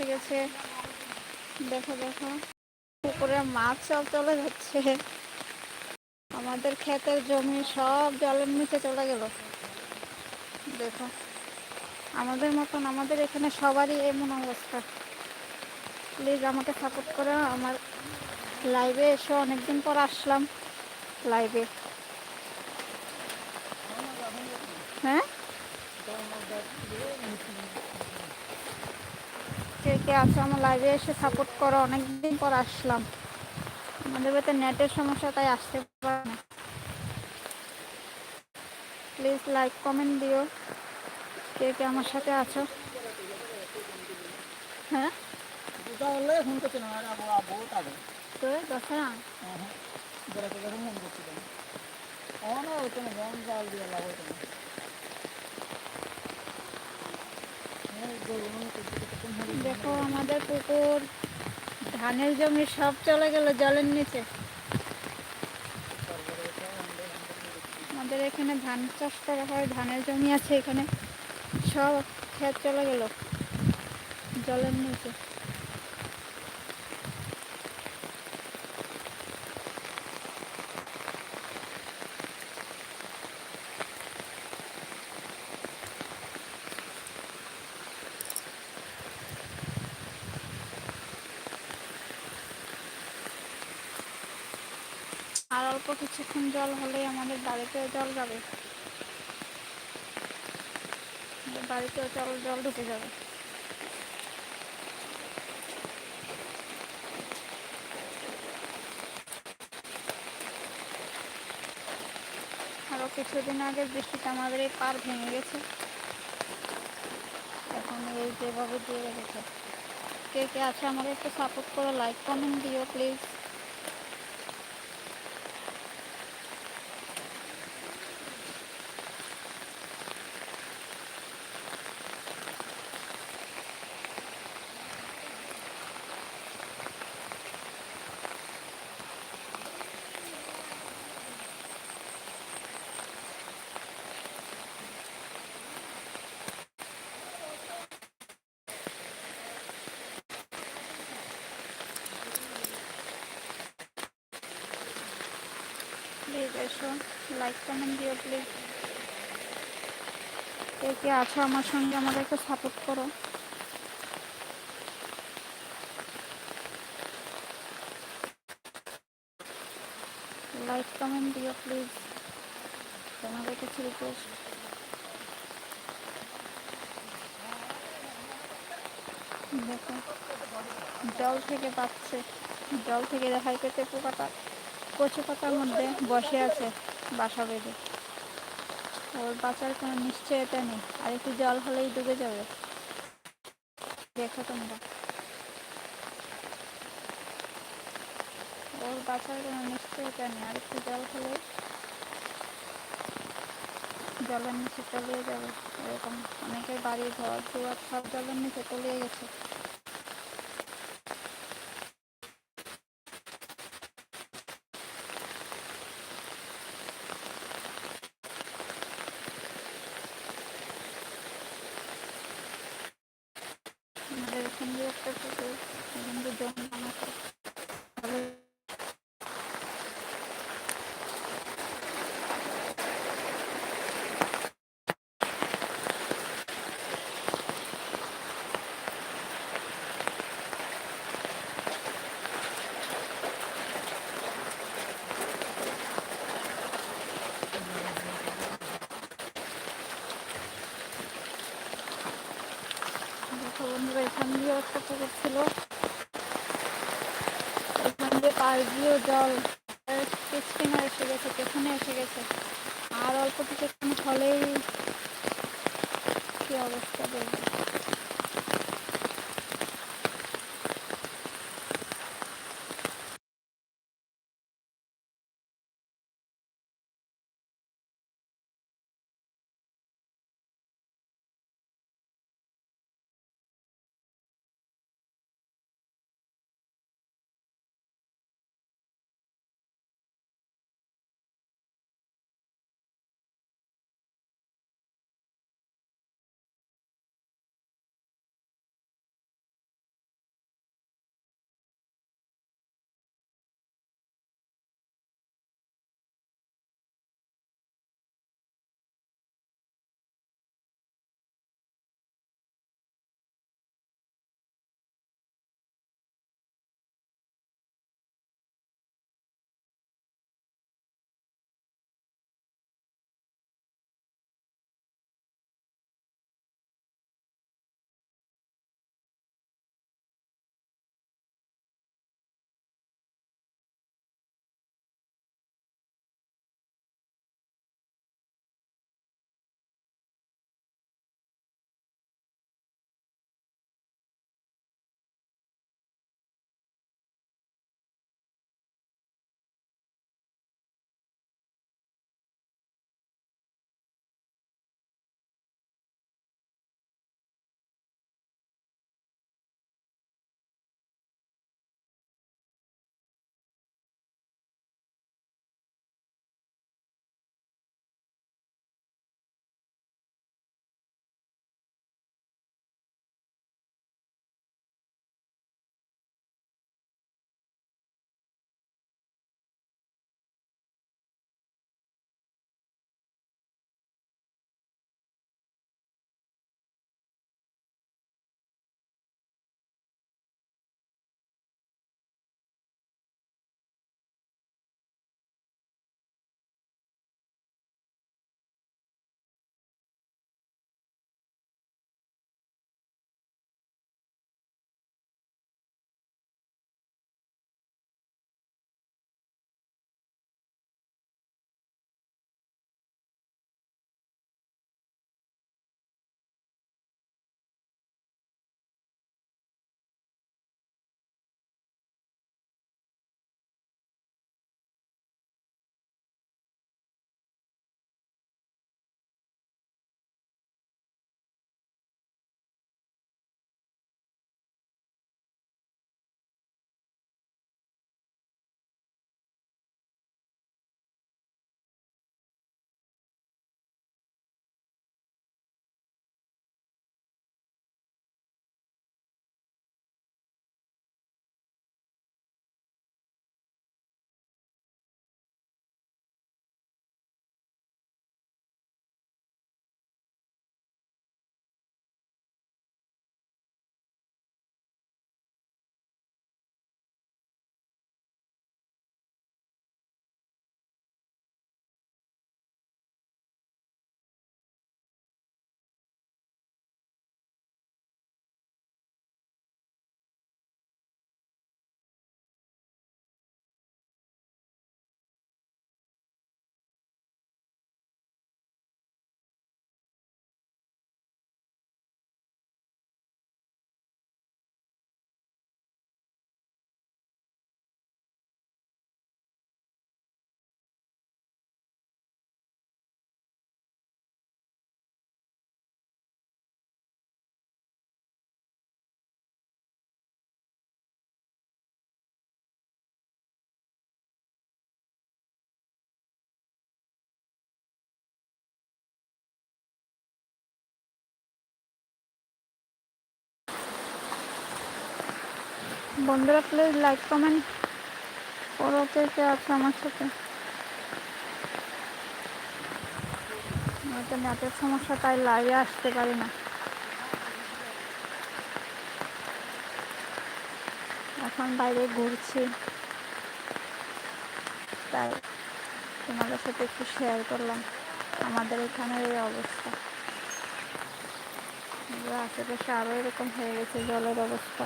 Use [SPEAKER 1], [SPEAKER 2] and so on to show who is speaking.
[SPEAKER 1] এসে গেছে। দেখো দেখো। পুকুরে মাছ সব চলে যাচ্ছে। আমাদের ক্ষেতের জমি সব জলের নিচে চলে গেল। দেখো, আমাদের মতন আমাদের এখানে সবারই এমন অবস্থা। প্লিজ আমাকে সাপোর্ট করো। আমার লাইভে এসে, অনেকদিন পর আসলাম লাইভে হ্যাঁ কে কে আছে আমার লাইভে এসে সাপোর্ট করো, অনেকদিন পর আসলাম। আমাদের বাড়িতে নেটের সমস্যা, তাই আসতে পারে না। প্লিজ লাইক কমেন্ট দিও। কে কে আমার সাথে আছো? হ্যাঁ? দশরা
[SPEAKER 2] বেড়াতে বেড়ে মন করছিল আমার হতো না গরম জাল দিয়ে লাভ হতো না
[SPEAKER 1] দেখো আমাদের পুকুর, ধানের জমি সব চলে গেল জলের নিচে। আমাদের এখানে ধান চাষ করা হয়, ধানের জমি আছে এখানে। সব ক্ষেত চলে গেল জলের নিচে। আর অল্প কিছুক্ষণ জল হলেই আমাদের বাড়িতেও জল যাবে। বাড়িতেও জল জল ঢুকে যাবে। আরও কিছুদিন আগে বৃষ্টিতে আমাদের এই পার ভেঙে গেছে। এখন এই যেভাবে দিয়ে রেখেছে। কে কে আছে আমাদের একটু সাপোর্ট করো লাইক কমেন্ট দিও প্লিজ প্লিজ এসো লাইক কমেন্ট দিও প্লিজ কে কে আছো আমার সঙ্গে, আমাদেরকে সাপোর্ট করো। লাইক কমেন্ট দিও প্লিজ তোমাদের কিছু রিকোয়েস্ট দেখো, জল থেকে পাচ্ছে। জল থেকে দেখাই পেতে পোকাটা। কচু পাতার মধ্যে বসে আছে বাসা বেঁধে। ওর বাঁচার কোনো নিশ্চয়তা নেই। আর একটু জল হলেই ডুবে যাবে। দেখো তোমরা। ওর বাঁচার কোনো নিশ্চয়তা নেই। আর একটু জল হলেই জলের নিচে তলিয়ে যাবে। এরকম অনেকের বাড়ি ঘর দুয়ার সব জলের নিচে তলিয়ে গেছে। দিয়ে একটা পুকুর এখান দিয়ে জল নামাতে ভালো দেখো বন্ধুরা এখান দিয়ে একটা পুকুর ছিল দিয়ে পাশ দিয়েও জল স্টিমার এসে গেছে, পেছনে এসে গেছে। আর অল্প কিছুক্ষণ হলেই কি অবস্থা দেখবে বন্ধুরা প্লিজ লাইক কমেন্ট করো কে কে আছে আমার সাথে। হয়তো নেটের সমস্যা, তাই লাইভে আসতে পারি না। এখন বাইরে ঘুরছি। তাই তোমাদের সাথে একটু শেয়ার করলাম আমাদের এখানের এই অবস্থা। আশেপাশে আরও এরকম হয়ে গেছে জলের অবস্থা।